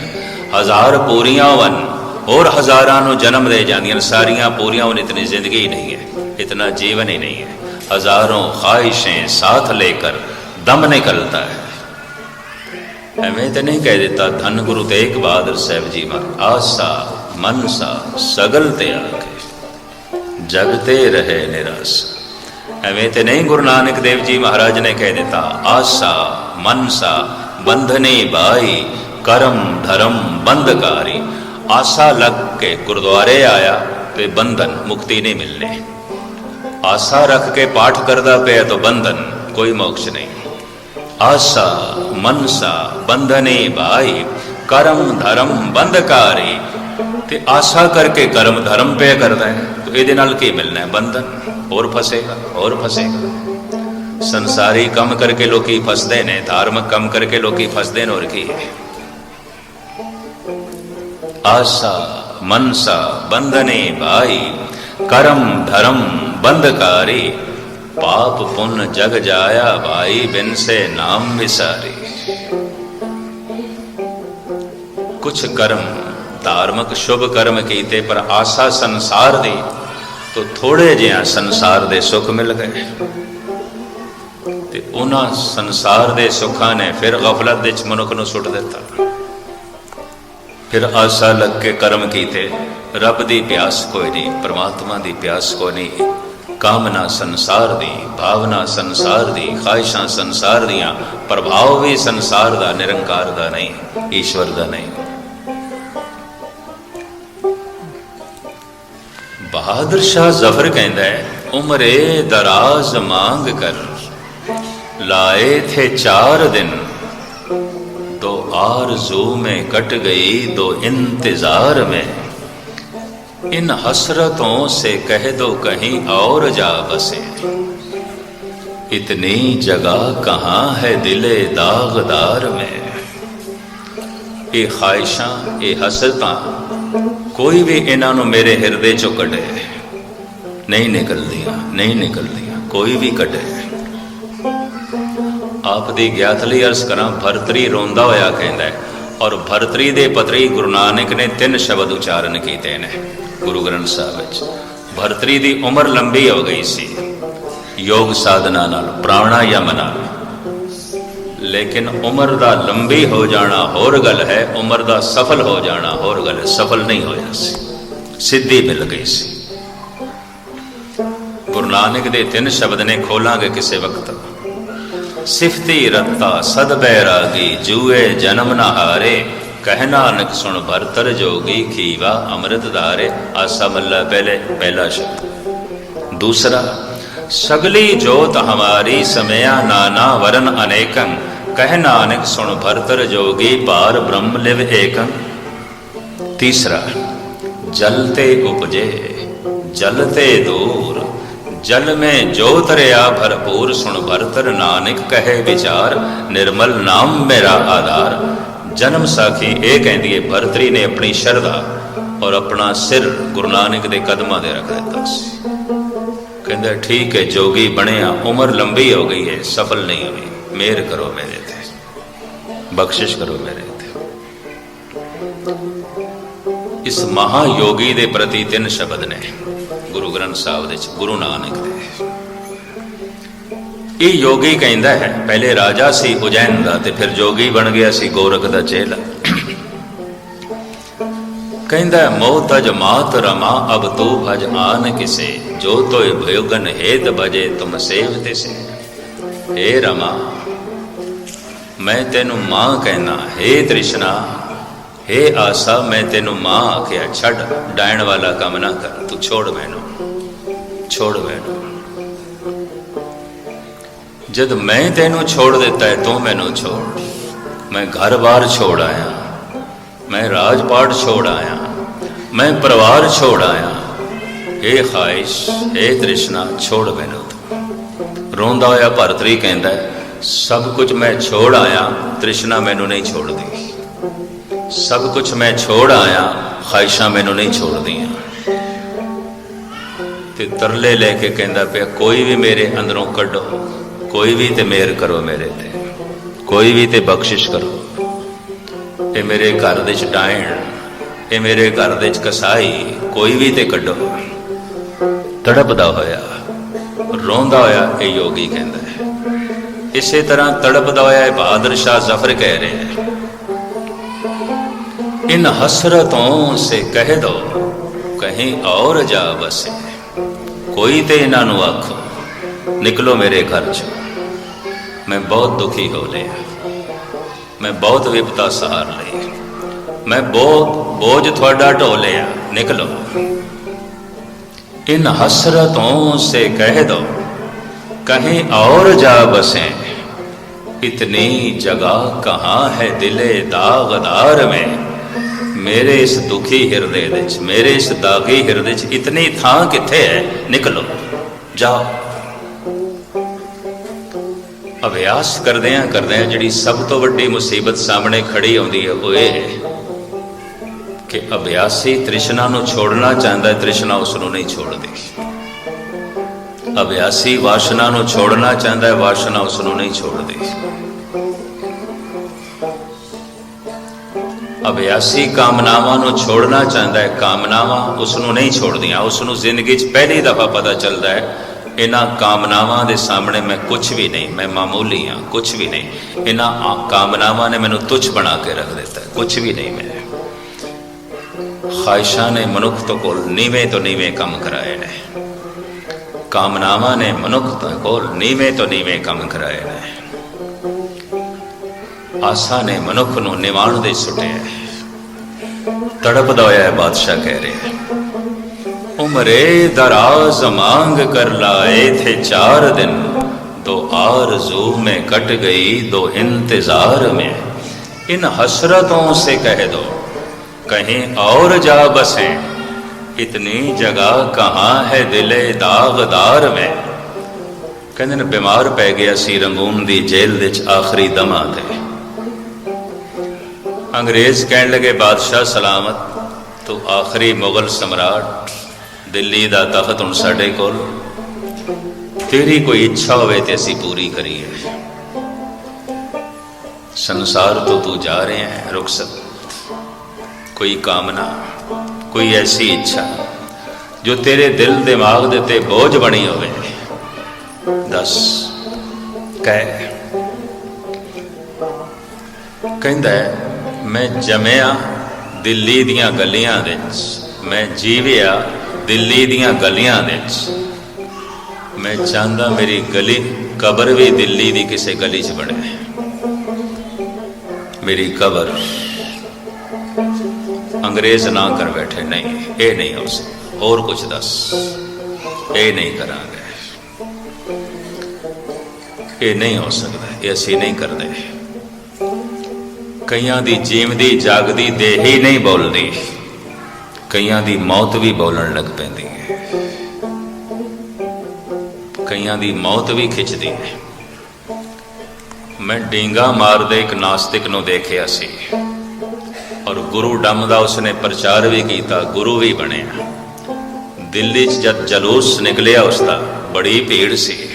ਹਜ਼ਾਰ ਪੂਰੀਆਂ ਹੋਣ और हजारां नो जन्म रह जांदियां सारियां पूरियां और इतनी जिंदगी नहीं है इतना जीवन ही नहीं है हजारों ख्वाहिशें साथ लेकर दम निकलता है ਐਵੇਂ ਤਾਂ ਨਹੀਂ ਕਹਿ ਦਿੱਤਾ ਧੰਨ ਗੁਰੂ ਤੇਗ ਬਹਾਦਰ ਸਾਹਿਬ ਜੀ ਮਾ ਆਸਾ ਮਨਸਾ ਸਗਲ ਤੇ ਆਖੇ। ਜਗਤੇ ਰਹੇ ਨਿਰਾਸ। ਐਵੇਂ ਤੇ ਨਹੀਂ ਗੁਰੂ ਨਾਨਕ ਦੇਵ ਜੀ ਮਹਾਰਾਜ ਨੇ ਕਹਿ ਦਿੱਤਾ, ਆਸਾ ਮਨਸਾ ਬੰਧਨੇ ਬਾਈ, ਕਰਮ ਧਰਮ ਬੰਧਕਾਰੀ। ਆਸਾ ਲੱਗ ਕੇ ਗੁਰਦੁਆਰੇ ਆਇਆ ਤੇ ਬੰਧਨ ਮੁਕਤੀ ਨਹੀਂ ਮਿਲਨੇ ਆਸਾ ਰੱਖ ਕੇ ਪਾਠ ਕਰਦਾ ਪਿਆ ਤਾਂ ਬੰਧਨ ਕੋਈ ਮੋਕਸ਼ ਨਹੀਂ। ਆਸਾ, ਮਨਸਾ, ਬੰਧਨੇ ਭਾਈ ਕਰਮ ਧਰਮ ਬੰਧਕਾਰੀ। ਤੇ ਆਸਾ ਕਰਕੇ ਕਰਮ ਧਰਮ ਪਿਆ ਕਰਦਾ ਹੈ, ਤਾਂ ਇਹਦੇ ਨਾਲ ਕੀ ਮਿਲਣਾ ਹੈ? ਬੰਧਨ? ਹੋਰ ਫਸੇਗਾ ਹੋਰ ਫਸੇਗਾ। ਸੰਸਾਰੀ ਕੰਮ ਕਰਕੇ ਲੋਕੀ ਫਸਦੇ ਨੇ, ਧਾਰਮਿਕ ਕੰਮ ਕਰਕੇ ਲੋਕੀ ਫਸਦੇ ਨੇ, ਹੋਰ ਕੀ ਹੈ? ਆਸਾ ਮਨਸਾ ਬੰਧਨੇ ਭਾਈ ਕਰਮ ਧਰਮ ਬੰਧਕਾਰੀ ਪਾਪ ਪੁੰਨ ਜਗ ਜਾਇਆ ਭਾਈ ਬਿਨ ਸੇ ਨਾਮ ਕੁਛ ਕਰਮ ਧਾਰਮਿਕ ਸ਼ੁਭ ਕਰਮ ਕੀਤੇ ਪਰ ਆਸਾ ਸੰਸਾਰ ਦੀ ਤੋ ਥੋੜੇ ਜਿਹਾ ਸੰਸਾਰ ਦੇ ਸੁੱਖ ਮਿਲ ਗਏ ਤੇ ਉਹਨਾਂ ਸੰਸਾਰ ਦੇ ਸੁੱਖਾਂ ਨੇ ਫਿਰ ਗਫਲਤ ਵਿੱਚ ਮਨੁੱਖ ਨੂੰ ਸੁੱਟ ਦਿੱਤਾ ਫਿਰ ਆਸਾ ਲੱਗ ਕੇ ਕਰਮ ਕੀਤੇ। ਰੱਬ ਦੀ ਪਿਆਸ ਕੋਈ ਨਹੀਂ, ਪ੍ਰਮਾਤਮਾ ਦੀ ਪਿਆਸ ਕੋਈ ਨਹੀਂ। ਕਾਮਨਾ ਸੰਸਾਰ ਦੀ, ਭਾਵਨਾ ਸੰਸਾਰ ਦੀ, ਖਾਹਿਸ਼ਾਂ ਸੰਸਾਰ ਦੀਆਂ, ਪ੍ਰਭਾਵ ਵੀ ਸੰਸਾਰ ਦਾ, ਨਿਰੰਕਾਰ ਦਾ ਨਹੀਂ, ਈਸ਼ਵਰ ਦਾ ਨਹੀਂ। ਬਹਾਦਰ ਸ਼ਾਹ ਜ਼ਫਰ ਕਹਿੰਦਾ ਹੈ, ਉਮਰੇ ਦਰਾਜ਼ ਮੰਗ ਕਰ, ਲਾਏ ਥੇ ਚਾਰ ਦਿਨ दो आरजू में कट गई दो इंतजार में इन हसरतों से कह दो कहीं और जा बसे इतनी जगह कहाँ है दिले दागदार में ਇਹ ਖਾਹਿਸ਼ਾਂ ਇਹ ਹਸਰਤਾਂ ਕੋਈ ਵੀ ਇਹਨਾਂ ਨੂੰ ਮੇਰੇ ਹਿਰਦੇ ਚੋਂ ਕੱਢੇ ਨਹੀਂ ਨਿਕਲਦੀਆਂ ਨਹੀਂ ਨਿਕਲਦੀਆਂ ਕੋਈ ਵੀ ਕੱਢੇ ਆਪ ਦੀ ਗਿਆਤ ਲਈ ਅਰਜ਼ ਕਰਾਂ, ਭਰਤਰੀ ਰੋਂਦਾ ਹੋਇਆ ਕਹਿੰਦਾ ਹੈ, ਔਰ ਭਰਤਰੀ ਦੇ ਪਤਰੀ ਗੁਰੂ ਨਾਨਕ ਨੇ ਤਿੰਨ ਸ਼ਬਦ ਉਚਾਰਨ ਕੀਤੇ ਨੇ। ਗੁਰੂ ਗ੍ਰੰਥ ਸਾਹਿਬ ਵਿੱਚ, ਭਰਤਰੀ ਦੀ ਉਮਰ ਲੰਬੀ ਹੋ ਗਈ ਸੀ। ਯੋਗ ਸਾਧਨਾ ਨਾਲ ਪ੍ਰਾਣਾਯਾਮ ਨਾਲ। ਲੇਕਿਨ ਉਮਰ ਦਾ ਲੰਬੀ ਹੋ ਜਾਣਾ ਹੋਰ ਗੱਲ ਹੈ, ਉਮਰ ਦਾ ਸਫਲ ਹੋ ਜਾਣਾ ਹੋਰ ਗੱਲ ਹੈ, ਸਫਲ ਨਹੀਂ ਹੋਇਆ ਸੀ। ਸਿੱਧੀ ਮਿਲ ਗਈ ਸੀ। ਗੁਰੂ ਨਾਨਕ ਦੇ ਤਿੰਨ ਸ਼ਬਦ ਨੇ ਖੋਲਾਂਗੇ ਕਿਸੇ ਵਕਤ। ਸਿਫਤੀ ਰਤਾ ਸਦ ਬੈਰਾਗੀ ਜੂਏ ਜਨਮ ਨਾ ਹਾਰੇ, ਕਹਿ ਨਾਨਕ ਸੁਣ ਭਰਤਰ ਜੋਗੀ ਖੀਵਾ ਅੰਮ੍ਰਿਤ ਧਾਰੇ ਆਸਾ ਮੱਲਾ ਪਹਿਲੇ, ਪਹਿਲਾ ਸ਼ਬਦ। ਦੂਸਰਾ, ਸਗਲੀ ਜੋਤ ਹਮਾਰੀ ਸਮਿਆ ਨਾਨਾ ਵਰਨ ਅਨੇਕੰ, ਕਹਿ ਨਾਨਕ ਸੁਣ ਭਰਤਰ ਜੋਗੀ ਪਾਰ ਬ੍ਰਹਮ ਲਿਵ ਏਕੰ। ਤੀਸਰਾ, ਜਲ ਤੇ ਉਪਜੇ, ਜਲ ਤੇ ਦੂਰ ਜਲ ਮੈਂ ਜੋ ਤਰਿਆ ਭਰਪੂਰ ਸੁਣ ਭਰਤਰ ਨਾਨਕ ਕਹੇ ਵਿਚਾਰ, ਨਿਰਮਲ ਨਾਮ ਮੇਰਾ ਆਧਾਰ। ਜਨਮ ਸਾਖੀ ਇਹ ਕਹਿੰਦੀ ਹੈ ਭਰਤਰੀ ਨੇ ਆਪਣੀ ਸ਼ਰਧਾ ਔਰ ਆਪਣਾ ਸਿਰ ਗੁਰੂ ਨਾਨਕ ਦੇ ਕਦਮਾਂ ਦੇ ਰੱਖ ਦਿੱਤਾ ਸੀ। ਕਹਿੰਦਾ, ਠੀਕ ਹੈ ਜੋਗੀ ਬਣਿਆ, ਉਮਰ ਲੰਬੀ ਹੋ ਗਈ ਹੈ ਸਫਲ ਨਹੀਂ ਹੋਈ। ਮਿਹਰ ਕਰੋ ਮੇਰੇ ਤੇ। ਬਖਸ਼ਿਸ਼ ਕਰੋ ਮੇਰੇ ਤੇ। ਇਸ ਮਹਾ ਯੋਗੀ ਦੇ ਪ੍ਰਤੀ ਤਿੰਨ ਸ਼ਬਦ ਨੇ। ਗੁਰੂ ਗ੍ਰੰਥ ਸਾਹਿਬ ਦੇ ਵਿੱਚ ਗੁਰੂ ਨਾਨਕ ਦੇ ਇਹ ਯੋਗੀ ਕਹਿੰਦਾ ਹੈ ਪਹਿਲੇ ਰਾਜਾ ਸੀ ਉਜੈਨ ਦਾ ਤੇ ਫਿਰ ਜੋਗੀ ਬਣ ਗਿਆ ਸੀ ਗੋਰਖ ਦਾ ਚੇਲਾ। ਕਹਿੰਦਾ ਹੈ, ਮੋਹ ਤਜ ਮਾਤ ਰਮਾ ਅਬ ਤੂ ਭਜ ਆਨ ਕਿਸੇ ਜੋ ਤੋਇ ਭਯੋਗਨ ਹੇਤ ਭਜੇ ਤੁਮ ਸੇਵ ਤਿਸੇ। ਏ ਰਮਾ ਮੈਂ ਤੈਨੂੰ ਮਾਂ ਕਹਿਣਾ ਹੇ ਤ੍ਰਿਸ਼ਨਾ ਹੇ ਆਸਾ, ਮੈਂ ਤੈਨੂੰ ਮਾਂ ਆਖਿਆ, ਛੱਡ, ਡਾਇਣ ਵਾਲਾ ਕੰਮ ਨਾ ਕਰ, ਤੂੰ ਛੋੜ ਮੈਨੂੰ ਛੋੜ ਮੈਨੂੰ। ਜਦ ਮੈਂ ਤੈਨੂੰ ਛੋੜ ਦਿੱਤਾ ਹੈ, ਤੂੰ ਮੈਨੂੰ ਛੋੜ। ਮੈਂ ਘਰ-ਬਾਰ ਛੋੜ ਆਇਆ, ਮੈਂ ਰਾਜਪਾਟ ਛੋੜ ਆਇਆ, ਮੈਂ ਪਰਿਵਾਰ ਛੋੜ ਆਇਆ। ਇਹ ਖਾਇਸ਼ ਇਹ ਤ੍ਰਿਸ਼ਨਾ, ਛੋੜ ਮੈਨੂੰ। ਤੂੰ ਰੋਂਦਾ ਹੋਇਆ ਭਰਤਰੀ ਕਹਿੰਦਾ ਸਭ ਕੁਝ ਮੈਂ ਛੋੜ ਆਇਆ, ਤ੍ਰਿਸ਼ਨਾ ਮੈਨੂੰ ਨਹੀਂ ਛੋੜਦੀ। ਸਭ ਕੁਝ ਮੈਂ ਛੋੜ ਆਇਆ ਖਾਇਸ਼ਾਂ ਮੈਨੂੰ ਨਹੀਂ ਛੋੜਦੀਆਂ। ਤੇ ਤਰਲੇ ਲੈ ਕੇ ਕਹਿੰਦਾ ਪਿਆ, ਕੋਈ ਵੀ ਮੇਰੇ ਅੰਦਰੋਂ ਕੱਢੋ, ਕੋਈ ਵੀ ਤੇ ਮਿਹਰ ਕਰੋ ਮੇਰੇ ਤੇ, ਕੋਈ ਵੀ ਤੇ ਬਖਸ਼ਿਸ਼ ਕਰੋ। ਇਹ ਮੇਰੇ ਘਰ ਦੇ ਚ ਡਾਇਣ ਇਹ ਮੇਰੇ ਘਰ ਦੇ ਚ ਕਸਾਈ, ਕੋਈ ਵੀ ਤੇ ਕੱਢੋ। ਤੜਪਦਾ ਹੋਇਆ, ਰੋਂਦਾ ਹੋਇਆ ਇਹ ਯੋਗੀ ਕਹਿੰਦਾ ਹੈ। ਇਸੇ ਤਰ੍ਹਾਂ ਤੜਪਦਾ ਹੋਇਆ ਇਹ ਬਹਾਦਰ ਸ਼ਾਹ ਜ਼ਫਰ ਕਹਿ ਰਿਹਾ ਹੈ। इन ਹਸਰਤੋਂ ਸੇ ਕਹਿ ਦੋ, ਕਹੀਂ ਔਰ ਜਾ ਵਸੇ। ਕੋਈ ਤੇ ਇਹਨਾਂ ਨੂੰ ਆਖੋ, ਨਿਕਲੋ ਮੇਰੇ ਘਰ ਚੋਂ। ਮੈਂ ਬਹੁਤ ਦੁਖੀ ਹੋ ਲਿਆ। ਮੈਂ ਬਹੁਤ ਵਿਪਤਾ ਸਹਾਰ ਲਈ। ਮੈਂ ਬਹੁਤ ਬੋਝ ਤੁਹਾਡਾ ਢੋ ਲਿਆ। ਨਿਕਲੋ। ਇਨ ਹਸਰਤੋਂ ਸੇ ਕਹਿ ਦੋ, ਕਹੀਂ ਔਰ ਜਾ ਬਸੇ ਇਤਨੀ ਜਗ੍ਹਾ ਕਹਾਂ ਹੈ ਦਿਲੇ ਦਾਗਦਾਰ ਮੈਂ। ਮੇਰੇ ਇਸ ਦੁਖੀ ਹਿਰਦੇ ਵਿੱਚ, ਮੇਰੇ ਇਸ ਦਾਗੀ ਹਿਰਦੇ ਵਿੱਚ ਇਤਨੀ ਥਾਂ ਕਿੱਥੇ ਹੈ? ਨਿਕਲੋ। ਜਾਓ। ਅਭਿਆਸ ਕਰਦਿਆਂ ਕਰਦਿਆਂ ਜਿਹੜੀ ਸਭ ਤੋਂ ਵੱਡੀ ਮੁਸੀਬਤ ਸਾਹਮਣੇ ਖੜੀ ਆਉਂਦੀ ਹੈ, ਉਹ ਇਹ ਹੈ ਕਿ ਅਭਿਆਸੀ ਤ੍ਰਿਸ਼ਨਾ ਨੂੰ ਛੋੜਨਾ ਚਾਹੁੰਦਾ ਹੈ, ਤ੍ਰਿਸ਼ਨਾ ਉਸ ਨੂੰ ਨਹੀਂ ਛੋੜਦੀ। ਅਭਿਆਸੀ ਵਾਸ਼ਨਾ ਨੂੰ ਛੋੜਨਾ ਚਾਹੁੰਦਾ ਹੈ, ਵਾਸ਼ਨਾ ਉਸ ਨੂੰ ਨਹੀਂ ਛੋੜਦੀ। ਅਭਿਆਸੀ ਕਾਮਨਾਵਾਂ ਨੂੰ ਛੋੜਨਾ ਚਾਹੁੰਦਾ ਹੈ। ਕਾਮਨਾਵਾਂ ਉਸ ਨੂੰ ਨਹੀਂ ਛੋੜਦੀਆਂ। ਉਸ ਨੂੰ ਜ਼ਿੰਦਗੀ 'ਚ ਪਹਿਲੀ ਦਫਾ ਪਤਾ ਚੱਲਦਾ ਹੈ, ਇਹਨਾਂ ਕਾਮਨਾਵਾਂ ਦੇ ਸਾਹਮਣੇ ਮੈਂ ਕੁਝ ਵੀ ਨਹੀਂ, ਮੈਂ ਮਾਮੂਲੀ ਹਾਂ ਕੁਝ ਵੀ ਨਹੀਂ। ਇਹਨਾਂ ਕਾਮਨਾਵਾਂ ਨੇ ਮੈਨੂੰ ਤੁੱਛ ਬਣਾ ਕੇ ਰੱਖ ਦਿੱਤਾ ਕੁਝ ਵੀ ਨਹੀਂ ਮੈਂ। ਖਾਹਿਸ਼ਾਂ ਨੇ ਮਨੁੱਖ ਤੋਂ ਕੋਲ ਨੀਵੇਂ ਤੋਂ ਨੀਵੇਂ ਕੰਮ ਕਰਾਏ ਨੇ। ਕਾਮਨਾਵਾਂ ਨੇ ਮਨੁੱਖ ਤੋਂ ਕੋਲ ਨੀਵੇਂ ਤੋਂ ਨੀਵੇਂ ਕੰਮ ਕਰਾਏ ਨੇ। ਆਸਾ ਨੇ ਮਨੁੱਖ ਨੂੰ ਨਿਵਾਣ ਦੇ ਸੁੱਟਿਆ ਤੜਪਦਾ ਹੋਇਆ ਹੈ ਬਾਦਸ਼ਾਹ ਕਹਿ ਰਿਹਾ ਹੈ ਉਮਰੇ ਦਰਾਜ਼ ਮੰਗ ਕਰ ਲਾਏ ਥੇ ਚਾਰ ਦਿਨ दो आरजू में कट गई दो इंतजार में इन हसरतों से कह दो कहीं और जा बसे इतनी जगह कहाँ है दिले दागदार में ਕਹਿੰਦੇ ਨੇ ਬਿਮਾਰ ਪੈ ਗਿਆ ਸੀ ਰੰਗੂਨ ਦੀ ਜੇਲ੍ਹ ਵਿੱਚ ਆਖਰੀ ਦਮਾਂ ਤੇ ਅੰਗਰੇਜ਼ ਕਹਿਣ ਲੱਗੇ ਬਾਦਸ਼ਾਹ ਸਲਾਮਤ ਤੂੰ ਆਖਰੀ ਮੁਗਲ ਸਮਰਾਟ ਦਿੱਲੀ ਦਾ ਤਖਤ ਹੁਣ ਸਾਡੇ ਕੋਲ। ਤੇਰੀ ਕੋਈ ਇੱਛਾ ਹੋਵੇ ਤੇ ਅਸੀਂ ਪੂਰੀ ਕਰੀਏ। ਸੰਸਾਰ ਤੋਂ ਤੂੰ ਜਾ ਰਿਹਾ ਹੈ ਰੁਖਸਤ। ਕੋਈ ਕਾਮਨਾ ਕੋਈ ਐਸੀ ਇੱਛਾ ਜੋ ਤੇਰੇ ਦਿਲ ਦਿਮਾਗ ਦੇ ਤੇ ਬੋਝ ਬਣੀ ਹੋਵੇ। ਦੱਸ ਕਹਿ। ਕਹਿੰਦਾ ਹੈ, ਮੈਂ ਜੰਮਿਆ ਦਿੱਲੀ ਦੀਆਂ ਗਲੀਆਂ ਵਿੱਚ। ਮੈਂ ਜੀਵਿਆ ਦਿੱਲੀ ਦੀਆਂ ਗਲੀਆਂ ਵਿੱਚ। ਮੈਂ ਚਾਹੁੰਦਾ ਮੇਰੀ ਗਲੀ ਕਬਰ ਵੀ ਦਿੱਲੀ ਦੀ ਕਿਸੇ ਗਲੀ 'ਚ ਬਣੇ। ਮੇਰੀ ਕਬਰ ਅੰਗਰੇਜ਼ ਨਾ ਕਰ ਬੈਠੇ। ਨਹੀਂ, ਇਹ ਨਹੀਂ ਹੋ ਸਕਦਾ। ਹੋਰ ਕੁਝ ਦੱਸ। ਇਹ ਨਹੀਂ ਕਰਾਂਗੇ। ਇਹ ਨਹੀਂ ਹੋ ਸਕਦਾ। ਇਹ ਅਸੀਂ ਨਹੀਂ ਕਰਦੇ। ਕਈਆਂ ਦੀ ਜੀਵਦੀ, ਜਾਗਦੀ, ਦੇਹ ਹੀ ਨਹੀਂ ਬੋਲਦੀ। ਕਈਆਂ ਦੀ ਮੌਤ ਵੀ ਬੋਲਣ ਲੱਗ ਪੈਂਦੀ ਹੈ। ਕਈਆਂ ਦੀ ਮੌਤ ਵੀ ਖਿੱਚਦੀ ਹੈ। ਮੈਂ ਡਿੰਗਾ ਮਾਰਦੇ ਇੱਕ ਨਾਸਤਿਕ ਨੂੰ ਦੇਖਿਆ ਸੀ। ਔਰ ਗੁਰੂ ਡੰਮ ਦਾ ਉਸਨੇ ਪ੍ਰਚਾਰ ਵੀ ਕੀਤਾ, ਗੁਰੂ ਵੀ ਬਣਿਆ। ਦਿੱਲੀ 'ਚ ਜਦ ਜਲੂਸ ਨਿਕਲਿਆ ਉਸਦਾ ਬੜੀ ਭੀੜ ਸੀ।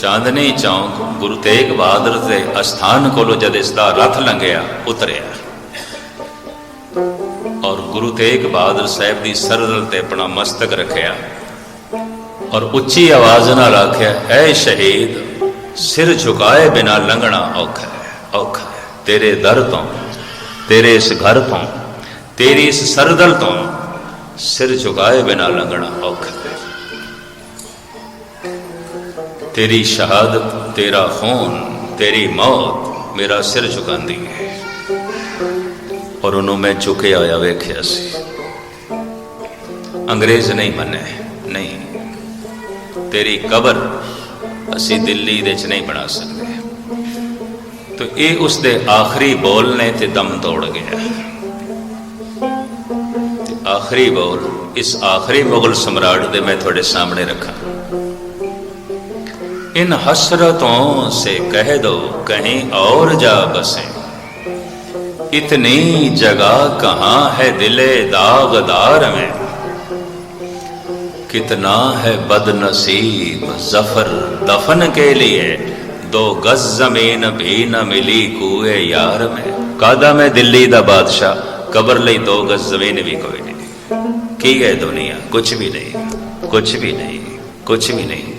ਚਾਂਦਨੀ ਚੌਂਕ ਗੁਰੂ ਤੇਗ ਬਹਾਦਰ ਦੇ ਅਸਥਾਨ ਕੋਲੋਂ ਜਦ ਇਸ ਦਾ ਰਥ ਲੰਘਿਆ, ਉਤਰਿਆ। ਔਰ ਗੁਰੂ ਤੇਗ ਬਹਾਦਰ ਸਾਹਿਬ ਦੀ ਸਰਦਲ ਤੇ ਆਪਣਾ ਮਸਤਕ ਰੱਖਿਆ। ਔਰ ਉੱਚੀ ਆਵਾਜ਼ ਨਾਲ ਆਖਿਆ, ਐ ਸ਼ਹੀਦ, ਸਿਰ ਝੁਕਾਏ ਬਿਨਾ ਲੰਘਣਾ ਔਖਾ ਹੈ ਔਖਾ ਹੈ। ਤੇਰੇ ਦਰ ਤੋਂ, ਤੇਰੇ ਇਸ ਘਰ ਤੋਂ, ਤੇਰੀ ਇਸ ਸਰਦਲ ਤੋਂ ਸਿਰ ਝੁਕਾਏ ਬਿਨਾ ਲੰਘਣਾ ਔਖਾ ਤੇਰੀ ਸ਼ਹਾਦਤ, ਤੇਰਾ ਖੂਨ, ਤੇਰੀ ਮੌਤ ਮੇਰਾ ਸਿਰ ਝੁਕਾਉਂਦੀ ਹੈ। ਔਰ ਉਹਨੂੰ ਮੈਂ ਝੁਕਿਆ ਹੋਇਆ ਵੇਖਿਆ ਸੀ। ਅੰਗਰੇਜ਼ ਨਹੀਂ ਮੰਨੇ, ਨਹੀਂ। ਤੇਰੀ ਕਬਰ ਅਸੀਂ ਦਿੱਲੀ ਦੇ ਚ ਨਹੀਂ ਬਣਾ ਸਕਦੇ। ਤੋ ਇਹ ਉਸ ਦੇ ਆਖਰੀ ਬੋਲ ਨੇ ਤੇ ਦਮ ਤੋੜ ਗਿਆ। ਆਖਰੀ ਬੋਲ, ਇਸ ਆਖਰੀ ਮੁਗਲ ਸਮਰਾਟ ਦੇ ਮੈਂ ਤੁਹਾਡੇ ਸਾਹਮਣੇ ਰੱਖਾਂ। ان حسرتوں سے کہہ دو کہیں اور جا بسیں۔ اتنی جگہ کہاں ہے دل داغدار میں؟ کتنا ہے بد نصیب ظفر دفن کے لیے؟ دو گز زمین بھی نہ ملی کوئے یار میں۔ کادا میں دلی دا بادشاہ، قبر لئی دو گز زمین بھی کوئی نہیں۔ کی ہے دنیا؟ کچھ بھی نہیں۔ کچھ بھی نہیں۔ کچھ بھی نہیں۔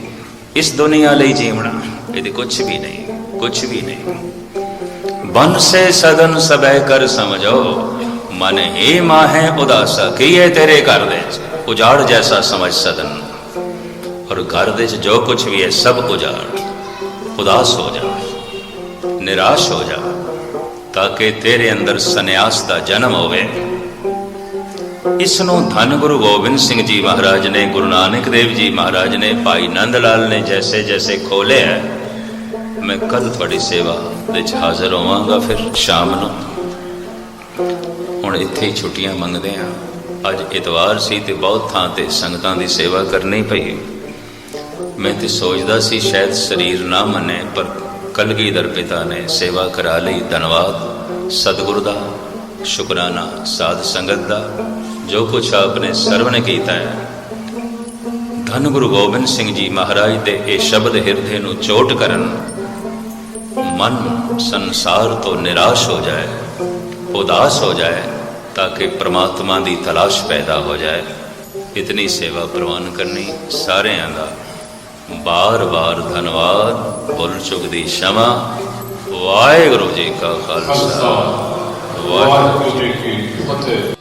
ਇਸ ਦੁਨੀਆ ਲਈ ਜੀਵਣਾ। ਇਹਦੇ ਕੁਝ ਵੀ ਨਹੀਂ ਕੁਝ ਵੀ ਨਹੀਂ। ਬਨ ਸੇ ਸਦਨ ਸਬੈ ਕਰ ਸਮਝੋ, ਮਨ ਹੀ ਮਾਹੇ ਉਦਾਸਾ, ਕੀ ਹੈ ਤੇਰੇ ਘਰ ਦੇ ਉਜਾੜ ਜੈਸਾ ਸਮਝ ਸਦਨ। ਔਰ ਘਰ ਦੇ ਚ ਜੋ ਕੁਝ ਵੀ ਹੈ, ਸਭ ਉਜਾੜ। ਉਦਾਸ ਹੋ ਜਾ, ਨਿਰਾਸ਼ ਹੋ ਜਾ, ਤਾਂ ਕਿ ਤੇਰੇ ਅੰਦਰ ਸੰਨਿਆਸ ਦਾ ਜਨਮ ਹੋਵੇ। ਇਸ ਨੂੰ ਧੰਨ ਗੁਰੂ ਗੋਬਿੰਦ ਸਿੰਘ ਜੀ ਮਹਾਰਾਜ ਨੇ ਗੁਰੂ ਨਾਨਕ ਦੇਵ ਜੀ ਮਹਾਰਾਜ ਨੇ ਭਾਈ ਨੰਦ ਲਾਲ ਨੇ ਜੈਸੇ ਜੈਸੇ ਖੋਲਿਆ ਹੈ, ਮੈਂ ਕੱਲ ਤੁਹਾਡੀ ਸੇਵਾ ਵਿੱਚ ਹਾਜ਼ਰ ਹੋਵਾਂਗਾ ਫਿਰ ਸ਼ਾਮ ਨੂੰ। ਹੁਣ ਇੱਥੇ ਹੀ ਛੁੱਟੀਆਂ ਮੰਗਦੇ ਆ ਅੱਜ ਇਤਵਾਰ ਸੀ ਤੇ ਬਹੁਤ ਥਾਂ ਤੇ ਸੰਗਤਾਂ ਦੀ ਸੇਵਾ ਕਰਨੀ ਪਈ। ਮੈਂ ਤੇ ਸੋਚਦਾ ਸੀ ਸ਼ਾਇਦ ਸਰੀਰ ਨਾ ਮੰਨੇ ਪਰ ਕਲਗੀਧਰ ਪਿਤਾ ਨੇ ਸੇਵਾ ਕਰਾ ਲਈ। ਧੰਨਵਾਦ। ਸਤਿਗੁਰੂ ਦਾ ਸ਼ੁਕਰਾਨਾ। ਸਾਧ ਸੰਗਤ ਦਾ। ਜੋ ਕੁਛ ਆਪਨੇ ਸਰਵ ਨੇ ਕੀਤਾ ਹੈ। ਧੰਨ ਗੁਰੂ ਗੋਬਿੰਦ ਸਿੰਘ ਜੀ ਮਹਾਰਾਜ ਦੇ ਇਹ ਸ਼ਬਦ ਹਿਰਦੇ ਨੂੰ ਚੋਟ ਕਰਨ ਮਨ ਸੰਸਾਰ ਤੋਂ ਨਿਰਾਸ਼ ਹੋ ਜਾਏ, ਉਦਾਸ ਹੋ ਜਾਏ, ਤਾਂ ਕਿ ਪ੍ਰਮਾਤਮਾ ਦੀ ਤਲਾਸ਼ ਪੈਦਾ ਹੋ ਜਾਏ। ਇਤਨੀ ਸੇਵਾ ਪ੍ਰਵਾਨ ਕਰਨੀ ਸਾਰਿਆਂ ਦਾ ਬਾਰ-ਬਾਰ ਧੰਨਵਾਦ। ਬੁੱਲ ਚੁੱਕ ਦੀ ਸ਼ਮਾ। ਵਾਹਿਗੁਰੂ ਜੀ ਕਾ ਖਾਲਸਾ। ਵਾਹਿਗੁਰੂ ਜੀ ਕੀ ਫਤਿਹ।